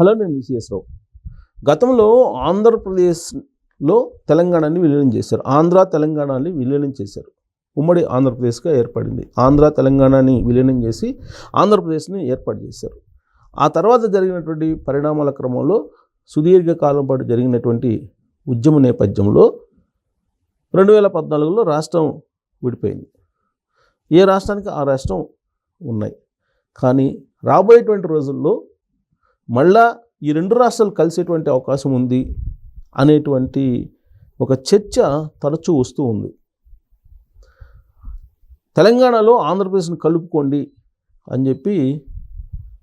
Hello నేను VCS రావు. గతంలో ఆంధ్రప్రదేశ్లో తెలంగాణని విలీనం చేశారు. ఆంధ్ర తెలంగాణని విలీనం చేశారు. ఉమ్మడి ఆంధ్రప్రదేశ్గా ఏర్పడింది. ఆంధ్ర తెలంగాణని విలీనం చేసి ఆంధ్రప్రదేశ్ని ఏర్పాటు చేశారు. ఆ తర్వాత జరిగినటువంటి పరిణామాల క్రమంలో సుదీర్ఘకాలం పాటు జరిగినటువంటి ఉద్యమ నేపథ్యంలో రెండు వేల పద్నాలుగులో రాష్ట్రం విడిపోయింది. ఏ రాష్ట్రానికి ఆ రాష్ట్రం ఉన్నాయి. కానీ రాబోయేటువంటి రోజుల్లో మళ్ళా ఈ రెండు రాష్ట్రాలు కలిసేటువంటి అవకాశం ఉంది అనేటువంటి ఒక చర్చ తరచూ వస్తూ ఉంది. తెలంగాణలో ఆంధ్రప్రదేశ్ని కలుపుకోండి అని చెప్పి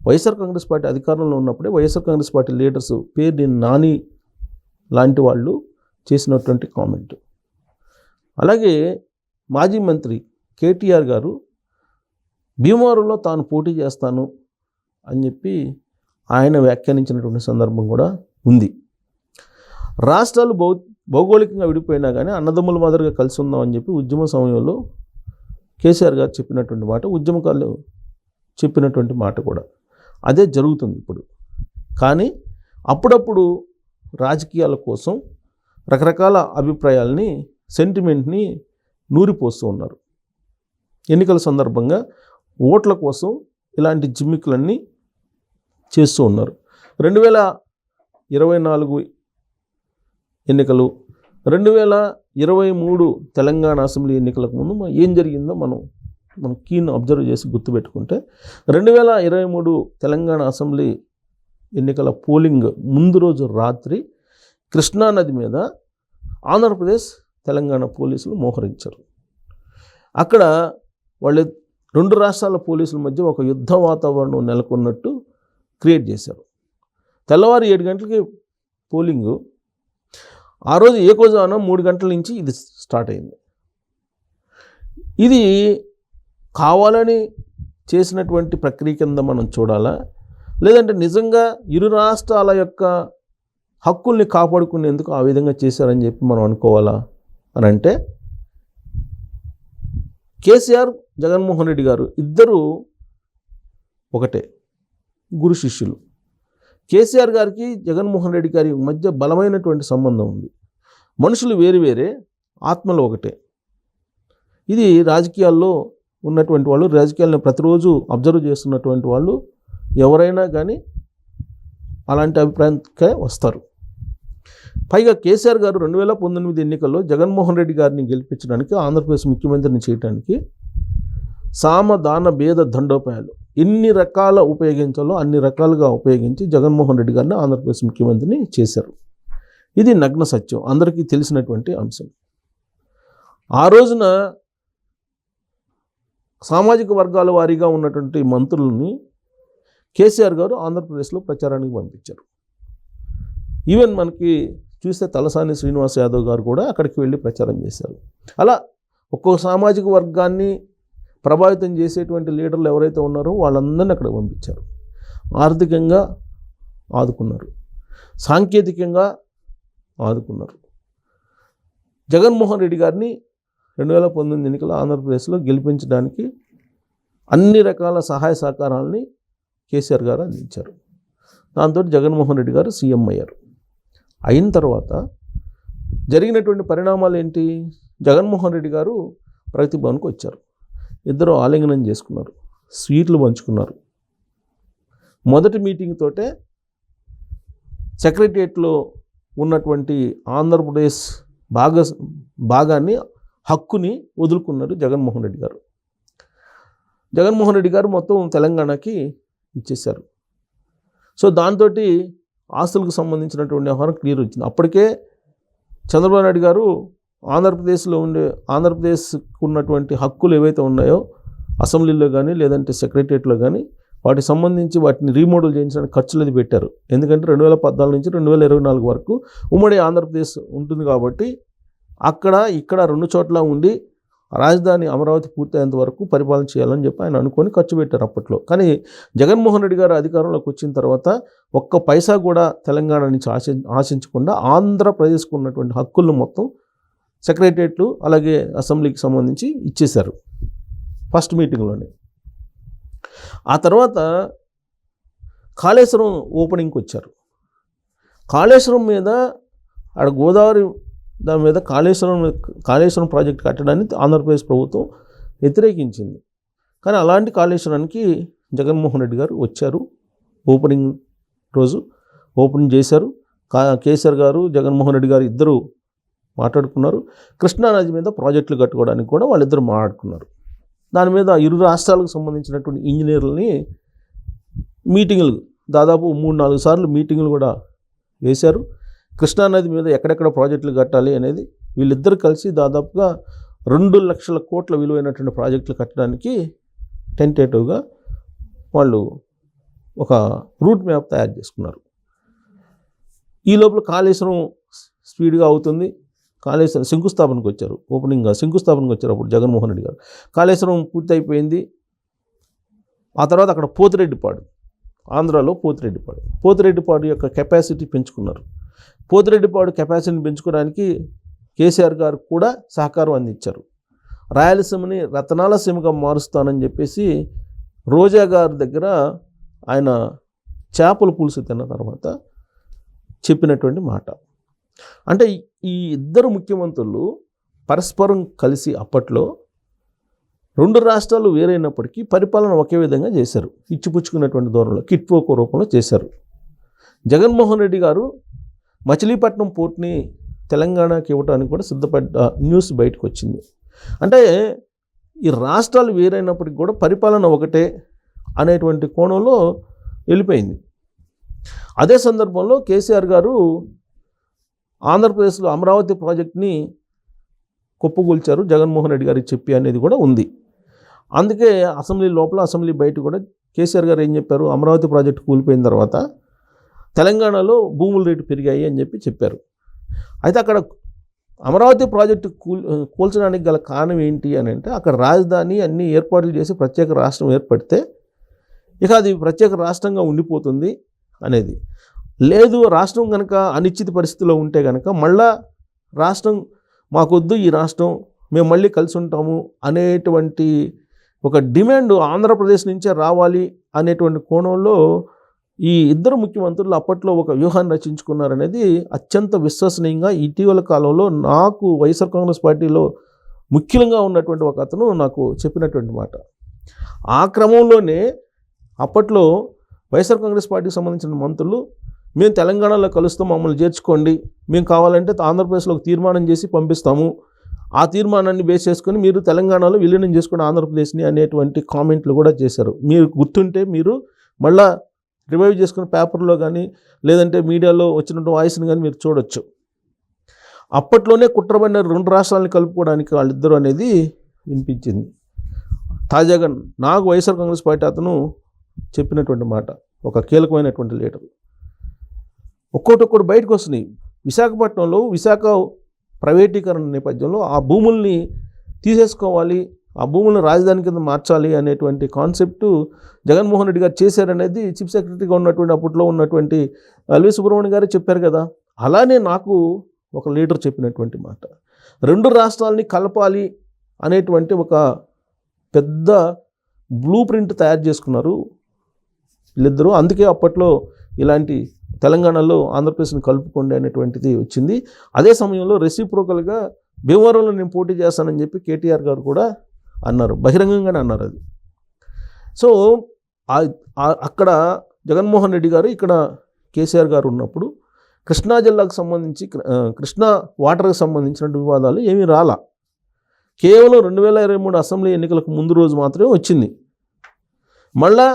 వైఎస్ఆర్ కాంగ్రెస్ పార్టీ అధికారంలో ఉన్నప్పుడే వైఎస్ఆర్ కాంగ్రెస్ పార్టీ లీడర్స్ పేరు నాని లాంటి వాళ్ళు చేసినటువంటి కామెంట్. అలాగే మాజీ మంత్రి కేటీఆర్ గారు భీమవరంలో తాను పోటీ చేస్తాను అని చెప్పి ఆయన వ్యాఖ్యానించినటువంటి సందర్భం కూడా ఉంది. రాష్ట్రాలు భౌ భౌగోళికంగా విడిపోయినా కానీ అన్నదమ్ముల మాదిరిగా కలిసి ఉందాం అని చెప్పి ఉద్యమ సమయంలో కేసీఆర్ గారు చెప్పినటువంటి మాట ఉద్యమకాలు చెప్పినటువంటి మాట కూడా అదే జరుగుతుంది ఇప్పుడు. కానీ అప్పుడప్పుడు రాజకీయాల కోసం రకరకాల అభిప్రాయాల్ని సెంటిమెంట్ని నూరిపోస్తూ ఉన్నారు. ఎన్నికల సందర్భంగా ఓట్ల కోసం ఇలాంటి జిమ్మికులన్నీ చేస్తూ ఉన్నారు. రెండు వేల ఇరవై నాలుగు ఎన్నికలు రెండు వేల ఇరవై మూడు తెలంగాణ అసెంబ్లీ ఎన్నికలకు ముందు ఏం జరిగిందో మనం మనం కీన్ అబ్జర్వ్ చేసి గుర్తుపెట్టుకుంటే రెండు వేల ఇరవై మూడు తెలంగాణ అసెంబ్లీ ఎన్నికల పోలింగ్ ముందు రోజు రాత్రి కృష్ణానది మీద ఆంధ్రప్రదేశ్ తెలంగాణ పోలీసులు మోహరించారు. అక్కడ వాళ్ళు రెండు రాష్ట్రాల పోలీసుల మధ్య ఒక యుద్ధ వాతావరణం నెలకొన్నట్టు క్రియేట్ చేశారు. తెల్లవారు ఏడు గంటలకి పోలింగు. ఆ రోజు ఏకోజానం మూడు గంటల నుంచి ఇది స్టార్ట్ అయింది. ఇది కావాలని చేసినటువంటి ప్రక్రియ కింద మనం చూడాలా? లేదంటే నిజంగా ఇరు రాష్ట్రాల యొక్క హక్కుల్ని కాపాడుకునేందుకు ఆ విధంగా చేశారని చెప్పి మనం అనుకోవాలా? అని అంటే కేసీఆర్ జగన్మోహన్ రెడ్డి గారు ఇద్దరు ఒకటే. గురు శిష్యులు. కేసీఆర్ గారికి జగన్మోహన్ రెడ్డి గారి మధ్య బలమైనటువంటి సంబంధం ఉంది. మనుషులు వేరు వేరే ఆత్మలు ఒకటే. ఇది రాజకీయాల్లో ఉన్నటువంటి వాళ్ళు రాజకీయాలను ప్రతిరోజు అబ్జర్వ్ చేస్తున్నటువంటి వాళ్ళు ఎవరైనా కానీ అలాంటి అభిప్రాయంకే వస్తారు. పైగా కేసీఆర్ గారు రెండు వేల పంతొమ్మిది ఎన్నికల్లో జగన్మోహన్ రెడ్డి గారిని గెలిపించడానికి ఆంధ్రప్రదేశ్ ముఖ్యమంత్రిని చేయడానికి సామ దాన భేద దండోపాయాలు. ఎన్ని రకాల ఉపయోగించాలో అన్ని రకాలుగా ఉపయోగించి జగన్మోహన్ రెడ్డి గారిని ఆంధ్రప్రదేశ్ ముఖ్యమంత్రిని చేశారు. ఇది నగ్న సత్యం. అందరికీ తెలిసినటువంటి అంశం. ఆ రోజున సామాజిక వర్గాల వారీగా ఉన్నటువంటి మంత్రులని కేసీఆర్ గారు ఆంధ్రప్రదేశ్లో ప్రచారానికి పంపించారు. ఈవెన్ మనకి చూస్తే తలసాని శ్రీనివాస్ యాదవ్ గారు కూడా అక్కడికి వెళ్ళి ప్రచారం చేశారు. అలా ఒక్కొక్క సామాజిక వర్గాన్ని ప్రభావితం చేసేటువంటి లీడర్లు ఎవరైతే ఉన్నారో వాళ్ళందరినీ అక్కడ పంపించారు. ఆర్థికంగా ఆదుకున్నారు. సాంకేతికంగా ఆదుకున్నారు. జగన్మోహన్ రెడ్డి గారిని రెండు వేల పంతొమ్మిది ఎన్నికల ఆంధ్రప్రదేశ్లో గెలిపించడానికి అన్ని రకాల సహాయ సహకారాలని కేసీఆర్ గారు అందించారు. దాంతో జగన్మోహన్ రెడ్డి గారు సీఎం అయ్యారు. అయిన తర్వాత జరిగినటువంటి పరిణామాలు ఏంటి? జగన్మోహన్ రెడ్డి గారు ప్రగతి భవన్కి వచ్చారు. ఇద్దరు ఆలింగనం చేసుకున్నారు. స్వీట్లు పంచుకున్నారు. మొదటి మీటింగ్ తోటే సెక్రటరియట్లో ఉన్నటువంటి ఆంధ్రప్రదేశ్ భాగ భాగాన్ని హక్కుని వదులుకున్నారు జగన్మోహన్ రెడ్డి గారు. జగన్మోహన్ రెడ్డి గారు మొత్తం తెలంగాణకి ఇచ్చేశారు. సో దాంతో ఆస్తులకు సంబంధించినటువంటి వ్యవహారం క్లియర్ వచ్చింది. అప్పటికే చంద్రబాబు నాయుడు గారు ఆంధ్రప్రదేశ్లో ఉండే ఆంధ్రప్రదేశ్కు ఉన్నటువంటి హక్కులు ఏవైతే ఉన్నాయో అసెంబ్లీలో కానీ లేదంటే సెక్రటరియట్లో కానీ వాటికి సంబంధించి వాటిని రీమోడల్ చేయించడానికి ఖర్చులు అది పెట్టారు. ఎందుకంటే రెండు వేల పద్నాలుగు నుంచి రెండు వేల ఇరవై నాలుగు వరకు ఉమ్మడి ఆంధ్రప్రదేశ్ ఉంటుంది కాబట్టి అక్కడ ఇక్కడ రెండు చోట్ల ఉండి రాజధాని అమరావతి పూర్తయ్యేంత వరకు పరిపాలన చేయాలని చెప్పి ఆయన అనుకొని ఖర్చు పెట్టారు అప్పట్లో. కానీ జగన్మోహన్ రెడ్డి గారు అధికారంలోకి వచ్చిన తర్వాత ఒక్క పైసా కూడా తెలంగాణ నుంచి ఆశ ఆశించకుండా ఆంధ్రప్రదేశ్కు ఉన్నటువంటి హక్కులను మొత్తం సెక్రటరియట్లు అలాగే అసెంబ్లీకి సంబంధించి ఇచ్చేశారు ఫస్ట్ మీటింగ్లోనే. ఆ తర్వాత కాళేశ్వరం ఓపెనింగ్కి వచ్చారు. కాళేశ్వరం మీద ఆడ గోదావరి దాని మీద కాళేశ్వరం కాళేశ్వరం ప్రాజెక్ట్ కట్టడాన్ని ఆంధ్రప్రదేశ్ ప్రభుత్వం వ్యతిరేకించింది. కానీ అలాంటి కాళేశ్వరానికి జగన్మోహన్ రెడ్డి గారు వచ్చారు. ఓపెనింగ్ రోజు ఓపెనింగ్ చేశారు. కా కేసీఆర్ గారు జగన్మోహన్ రెడ్డి గారు ఇద్దరు మాట్లాడుకున్నారు. కృష్ణానది మీద ప్రాజెక్టులు కట్టుకోవడానికి కూడా వాళ్ళిద్దరు మాట్లాడుకున్నారు. దాని మీద ఇరు రాష్ట్రాలకు సంబంధించినటువంటి ఇంజనీర్లని మీటింగులు దాదాపు మూడు నాలుగు సార్లు మీటింగులు కూడా వేశారు. కృష్ణానది మీద ఎక్కడెక్కడ ప్రాజెక్టులు కట్టాలి అనేది వీళ్ళిద్దరు కలిసి దాదాపుగా రెండు లక్షల కోట్ల విలువైనటువంటి ప్రాజెక్టులు కట్టడానికి టెంటేటివ్గా వాళ్ళు ఒక రూట్ మ్యాప్ తయారు చేసుకున్నారు. ఈ లోపల కాళేశ్వరం స్పీడ్గా అవుతుంది. కాళేశ్వరం శంకుస్థాపనకు వచ్చారు. ఓపెనింగ్గా శంకుస్థాపనకు వచ్చారు అప్పుడు జగన్మోహన్ రెడ్డి గారు. కాళేశ్వరం పూర్తయిపోయింది. ఆ తర్వాత అక్కడ పోతిరెడ్డిపాడు ఆంధ్రాలో పోతిరెడ్డిపాడు. పోతిరెడ్డిపాడు యొక్క కెపాసిటీ పెంచుకున్నారు. పోతిరెడ్డిపాడు కెపాసిటీని పెంచుకోవడానికి కేసీఆర్ గారు కూడా సహకారం అందించారు. రాయలసీమని రతనాల సీమగా మారుస్తానని చెప్పేసి రోజా గారి దగ్గర ఆయన చేపల పులుసు తిన్న తర్వాత చెప్పినటువంటి మాట. అంటే ఈ ఇద్దరు ముఖ్యమంత్రులు పరస్పరం కలిసి అప్పట్లో రెండు రాష్ట్రాలు వేరైనప్పటికీ పరిపాలన ఒకే విధంగా చేశారు. ఇచ్చిపుచ్చుకున్నటువంటి ధోరణిలో కిట్పోకో రూపంలో చేశారు. జగన్మోహన్ రెడ్డి గారు మచిలీపట్నం పోర్ట్ని తెలంగాణకి ఇవ్వడానికి కూడా సిద్ధపడ్డ న్యూస్ బయటకు వచ్చింది అంటే ఈ రాష్ట్రాలు వేరైనప్పటికీ కూడా పరిపాలన ఒకటే అనేటువంటి కోణంలో వెళ్ళిపోయింది. అదే సందర్భంలో కేసీఆర్ గారు ఆంధ్రప్రదేశ్లో అమరావతి ప్రాజెక్ట్ని కుప్పగూల్చారు జగన్మోహన్ రెడ్డి గారికి చెప్పి అనేది కూడా ఉంది. అందుకే అసెంబ్లీ లోపల అసెంబ్లీ బయట కూడా కేసీఆర్ గారు ఏం చెప్పారు? అమరావతి ప్రాజెక్టు కూలిపోయిన తర్వాత తెలంగాణలో భూముల రేటు పెరిగాయి అని చెప్పి చెప్పారు. అయితే అక్కడ అమరావతి ప్రాజెక్టు కూల్ కూల్చడానికి గల కారణం ఏంటి అని అంటే అక్కడ రాజధాని అన్ని ఏర్పాట్లు చేసి ప్రత్యేక రాష్ట్రం ఏర్పడితే ఇక అది ప్రత్యేక రాష్ట్రంగా ఉండిపోతుంది అనేది. లేదు రాష్ట్రం కనుక అనిశ్చిత పరిస్థితిలో ఉంటే కనుక మళ్ళా రాష్ట్రం మాకొద్దు ఈ రాష్ట్రం మేము మళ్ళీ కలిసి ఉంటాము అనేటువంటి ఒక డిమాండ్ ఆంధ్రప్రదేశ్ నుంచే రావాలి అనేటువంటి కోణంలో ఈ ఇద్దరు ముఖ్యమంత్రులు అప్పట్లో ఒక వ్యూహాన్ని రచించుకున్నారనేది అత్యంత విశ్వసనీయంగా ఇటీవల కాలంలో నాకు వైఎస్ఆర్ కాంగ్రెస్ పార్టీలో ముఖ్యంగా ఉన్నటువంటి ఒక అతను నాకు చెప్పినటువంటి మాట. ఆ క్రమంలోనే అప్పట్లో వైఎస్ఆర్ కాంగ్రెస్ పార్టీకి సంబంధించిన మంత్రులు మేము తెలంగాణలో కలుస్తాం మమ్మల్ని చేర్చుకోండి. మేము కావాలంటే ఆంధ్రప్రదేశ్లో ఒక తీర్మానం చేసి పంపిస్తాము. ఆ తీర్మానాన్ని బేస్ చేసుకొని మీరు తెలంగాణలో విలీనం చేసుకుని ఆంధ్రప్రదేశ్ని అనేటువంటి కామెంట్లు కూడా చేశారు. మీరు గుర్తుంటే మీరు మళ్ళా రివైవ్ చేసుకుని పేపర్లో కానీ లేదంటే మీడియాలో వచ్చినటువంటి వాయిస్ని కానీ మీరు చూడొచ్చు. అప్పట్లోనే కుట్రబడిన రెండు రాష్ట్రాలను కలుపుకోవడానికి వాళ్ళిద్దరూ అనేది వినిపించింది. తాజాగా నాకు వైఎస్ఆర్ కాంగ్రెస్ పార్టీ అతను చెప్పినటువంటి మాట ఒక కీలకమైనటువంటి లీడర్. ఒక్కోటి ఒక్కటి బయటకు వస్తున్నాయి. విశాఖపట్నంలో విశాఖ ప్రైవేటీకరణ నేపథ్యంలో ఆ భూముల్ని తీసేసుకోవాలి ఆ భూములను రాజధాని కింద మార్చాలి అనేటువంటి కాన్సెప్ట్ జగన్మోహన్ రెడ్డి గారు చేశారనేది చీఫ్ సెక్రటరీగా ఉన్నటువంటి అప్పట్లో ఉన్నటువంటి అల్వి సుబ్రహ్మణ్యం గారు చెప్పారు కదా. అలానే నాకు ఒక లీడర్ చెప్పినటువంటి మాట. రెండు రాష్ట్రాలని కలపాలి అనేటువంటి ఒక పెద్ద బ్లూ ప్రింట్ తయారు చేసుకున్నారు వీళ్ళిద్దరూ. అందుకే అప్పట్లో ఇలాంటి తెలంగాణలో ఆంధ్రప్రదేశ్ని కలుపుకోండి అనేటువంటిది వచ్చింది. అదే సమయంలో రెసిప్రోకల్గా భీమవరంలో నేను పోటీ చేస్తానని చెప్పి కేటీఆర్ గారు కూడా అన్నారు. బహిరంగంగానే అన్నారు అది. సో అక్కడ జగన్మోహన్ రెడ్డి గారు ఇక్కడ కేసీఆర్ గారు ఉన్నప్పుడు కృష్ణా జిల్లాకు సంబంధించి కృష్ణా వాటర్కి సంబంధించినటువంటి వివాదాలు ఏమీ రాలా. కేవలం రెండు వేల ఇరవై మూడు అసెంబ్లీ ఎన్నికలకు ముందు రోజు మాత్రమే వచ్చింది. మళ్ళా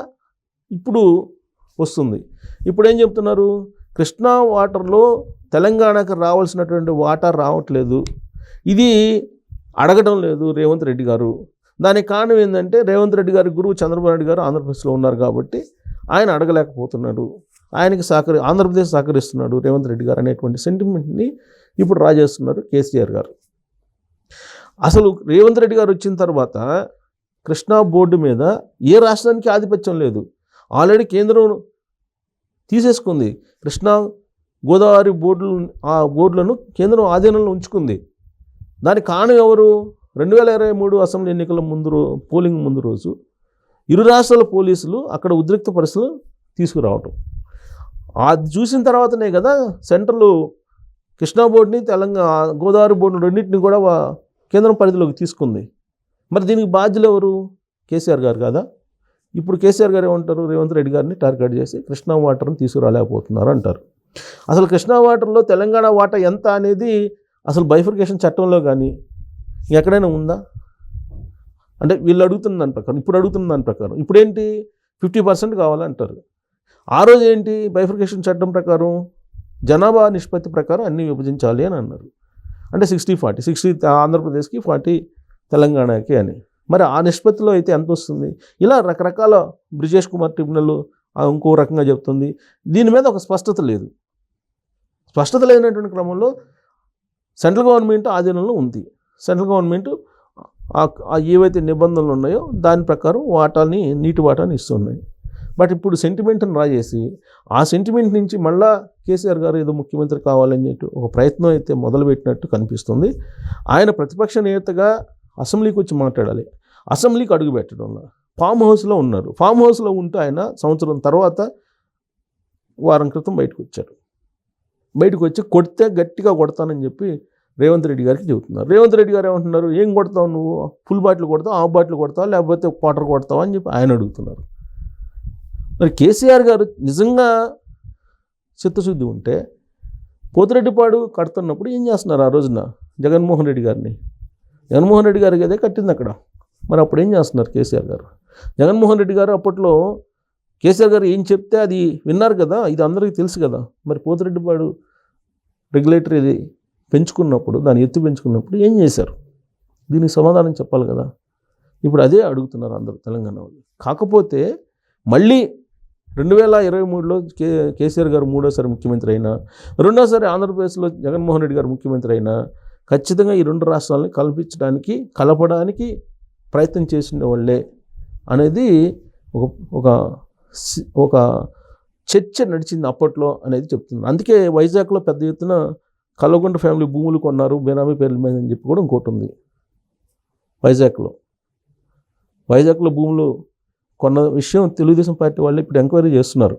ఇప్పుడు వస్తుంది. ఇప్పుడు ఏం చెప్తున్నారు? కృష్ణా వాటర్లో తెలంగాణకు రావాల్సినటువంటి వాటర్ రావట్లేదు. ఇది అడగడం లేదు రేవంత్ రెడ్డి గారు. దానికి కారణం ఏంటంటే రేవంత్ రెడ్డి గారి గురువు చంద్రబాబు నాయుడు గారు ఆంధ్రప్రదేశ్లో ఉన్నారు కాబట్టి ఆయన అడగలేకపోతున్నాడు ఆయనకి సహకరి ఆంధ్రప్రదేశ్ సహకరిస్తున్నాడు రేవంత్ రెడ్డి గారు అనేటువంటి సెంటిమెంట్ని ఇప్పుడు రాజేస్తున్నారు కేసీఆర్ గారు. అసలు రేవంత్ రెడ్డి గారు వచ్చిన తర్వాత కృష్ణా బోర్డు మీద ఏ రాష్ట్రానికి ఆధిపత్యం లేదు. ఆల్రెడీ కేంద్రం తీసేసుకుంది. కృష్ణా గోదావరి బోర్డులు ఆ బోర్డులను కేంద్రం ఆధీనంలో ఉంచుకుంది. దానికి కారణం ఎవరు? రెండు వేల ఇరవై మూడు అసెంబ్లీ ఎన్నికల ముందు రో పోలింగ్ ముందు రోజు ఇరు రాష్ట్రాల పోలీసులు అక్కడ ఉద్రిక్త పరిస్థితులు తీసుకురావటం. అది చూసిన తర్వాతనే కదా సెంట్రల్ కృష్ణా బోర్డుని తెలంగాణ గోదావరి బోర్డు రెండింటిని కూడా కేంద్రం పరిధిలోకి తీసుకుంది. మరి దీనికి బాధ్యులు ఎవరు? కేసీఆర్ గారు కదా? ఇప్పుడు కేసీఆర్ గారు ఏమంటారు? రేవంత్ రెడ్డి గారిని టార్గెట్ చేసి కృష్ణా వాటర్ని తీసుకురాలేకపోతున్నారు అంటారు. అసలు కృష్ణా వాటర్లో తెలంగాణ వాటా ఎంత అనేది అసలు బైఫర్కేషన్ చట్టంలో కానీ ఎక్కడైనా ఉందా? అంటే వీళ్ళు అడుగుతున్న దాని ప్రకారం ఇప్పుడు అడుగుతున్న దాని ప్రకారం. ఇప్పుడేంటి? ఫిఫ్టీ పర్సెంట్ కావాలంటారు. ఆ రోజు ఏంటి? బైఫర్కేషన్ చట్టం ప్రకారం జనాభా నిష్పత్తి ప్రకారం అన్నీ విభజించాలి అని అన్నారు. అంటే సిక్స్టీ ఫార్టీ సిక్స్టీ ఆంధ్రప్రదేశ్కి ఫార్టీ తెలంగాణకి అని. మరి ఆ నిష్పత్తిలో అయితే ఎంత వస్తుంది? ఇలా రకరకాల బ్రిజేష్ కుమార్ ట్రిబ్యునల్ ఇంకో రకంగా చెప్తుంది. దీని మీద ఒక స్పష్టత లేదు. స్పష్టత లేనటువంటి క్రమంలో సెంట్రల్ గవర్నమెంట్ ఆధీనంలో ఉంది. సెంట్రల్ గవర్నమెంట్ ఏవైతే నిబంధనలు ఉన్నాయో దాని ప్రకారం వాటాని నీటి వాటాని ఇస్తున్నాయి. బట్ ఇప్పుడు సెంటిమెంట్ని రాజేసి ఆ సెంటిమెంట్ నుంచి మళ్ళా కేసీఆర్ గారు ఏదో ముఖ్యమంత్రి కావాలని చెప్పి ఒక ప్రయత్నం అయితే మొదలుపెట్టినట్టు కనిపిస్తుంది. ఆయన ప్రతిపక్ష నేతగా అసెంబ్లీకి వచ్చి మాట్లాడాలి. అసెంబ్లీకి అడుగు పెట్టడంలో ఫామ్ హౌస్లో ఉన్నారు. ఫామ్ హౌస్లో ఉంటూ ఆయన సంవత్సరం తర్వాత వారం క్రితం బయటకు వచ్చారు. బయటకు వచ్చి కొడితే గట్టిగా కొడతానని చెప్పి రేవంత్ రెడ్డి గారికి చెబుతున్నారు. రేవంత్ రెడ్డి గారు ఏమంటున్నారు? ఏం కొడతావు నువ్వు? ఫుల్ బాటిల్ కొడతావు? హాఫ్ బాటిల్ కొడతావు? లేకపోతే క్వార్టర్ కొడతావు? అని చెప్పి ఆయన అడుగుతున్నారు. మరి కేసీఆర్ గారు నిజంగా చిత్తశుద్ధి ఉంటే పోతిరెడ్డిపాడు కడుతున్నప్పుడు ఏం చేస్తున్నారు ఆ రోజున జగన్మోహన్ రెడ్డి గారిని? జగన్మోహన్ రెడ్డి గారికి అదే కట్టింది అక్కడ. మరి అప్పుడు ఏం చేస్తున్నారు కేసీఆర్ గారు? జగన్మోహన్ రెడ్డి గారు అప్పట్లో కేసీఆర్ గారు ఏం చెప్తే అది విన్నారు కదా ఇది అందరికీ తెలుసు కదా. మరి పోతిరెడ్డిపాడు రెగ్యులేటర్ ఇది పెంచుకున్నప్పుడు దాని ఎత్తు పెంచుకున్నప్పుడు ఏం చేశారు? దీనికి సమాధానం చెప్పాలి కదా. ఇప్పుడు అదే అడుగుతున్నారు అందరూ తెలంగాణ వాళ్ళు. కాకపోతే మళ్ళీ రెండు వేల ఇరవై మూడులో కే కేసీఆర్ గారు మూడోసారి ముఖ్యమంత్రి అయినా రెండోసారి ఆంధ్రప్రదేశ్లో జగన్మోహన్ రెడ్డి గారు ముఖ్యమంత్రి అయినా ఖచ్చితంగా ఈ రెండు రాష్ట్రాలని కల్పించడానికి కలపడానికి ప్రయత్నం చేసిన వాళ్ళే అనేది ఒక ఒక సి- ఒక చర్చ నడిచింది అప్పట్లో అనేది చెప్తుంది. అందుకే వైజాగ్లో పెద్ద ఎత్తున కల్లగొండ ఫ్యామిలీ భూములు కొన్నారు బేనామీ పేర్ల మీద అని చెప్పి కూడా ఇంకోటి ఉంది. వైజాగ్లో. వైజాగ్లో భూములు కొన్న విషయం తెలుగుదేశం పార్టీ వాళ్ళు ఇప్పుడు ఎంక్వైరీ చేస్తున్నారు.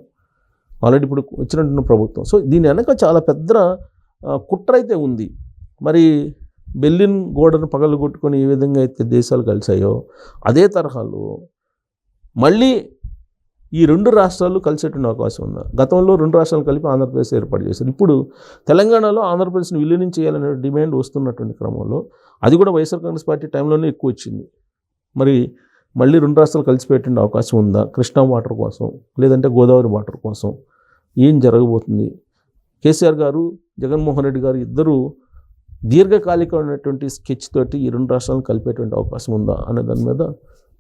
ఆల్రెడీ ఇప్పుడు వచ్చినట్టున్న ప్రభుత్వం. సో దీని వెనక చాలా పెద్ద కుట్ర అయితే ఉంది. మరి బెల్లిన్ గోడను పగలగొట్టుకొని ఏ విధంగా అయితే దేశాలు కలిసాయో అదే తరహాలో మళ్ళీ ఈ రెండు రాష్ట్రాలు కలిసేటువంటి అవకాశం ఉంది. గతంలో రెండు రాష్ట్రాలు కలిపి ఆంధ్రప్రదేశ్ ఏర్పాటు చేశారు. ఇప్పుడు తెలంగాణలో ఆంధ్రప్రదేశ్ని విలీనం చేయాలనే డిమాండ్ వస్తున్నటువంటి క్రమంలో అది కూడా వైఎస్ఆర్ కాంగ్రెస్ పార్టీ టైంలోనే ఎక్కువ వచ్చింది. మరి మళ్ళీ రెండు రాష్ట్రాలు కలిసిపెట్టే అవకాశం ఉందా? కృష్ణా వాటర్ కోసం లేదంటే గోదావరి వాటర్ కోసం ఏం జరగబోతుంది? కేసీఆర్ గారు జగన్మోహన్ రెడ్డి గారు ఇద్దరు దీర్ఘకాలికమైనటువంటి స్కెచ్ తోటి ఈ రెండు రాష్ట్రాలను కలిపేటువంటి అవకాశం ఉందా అనే దాని మీద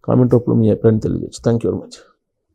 కామెంట్ రూపంలో మీ అభిప్రాయం తెలియజేయచ్చు. Thank you very much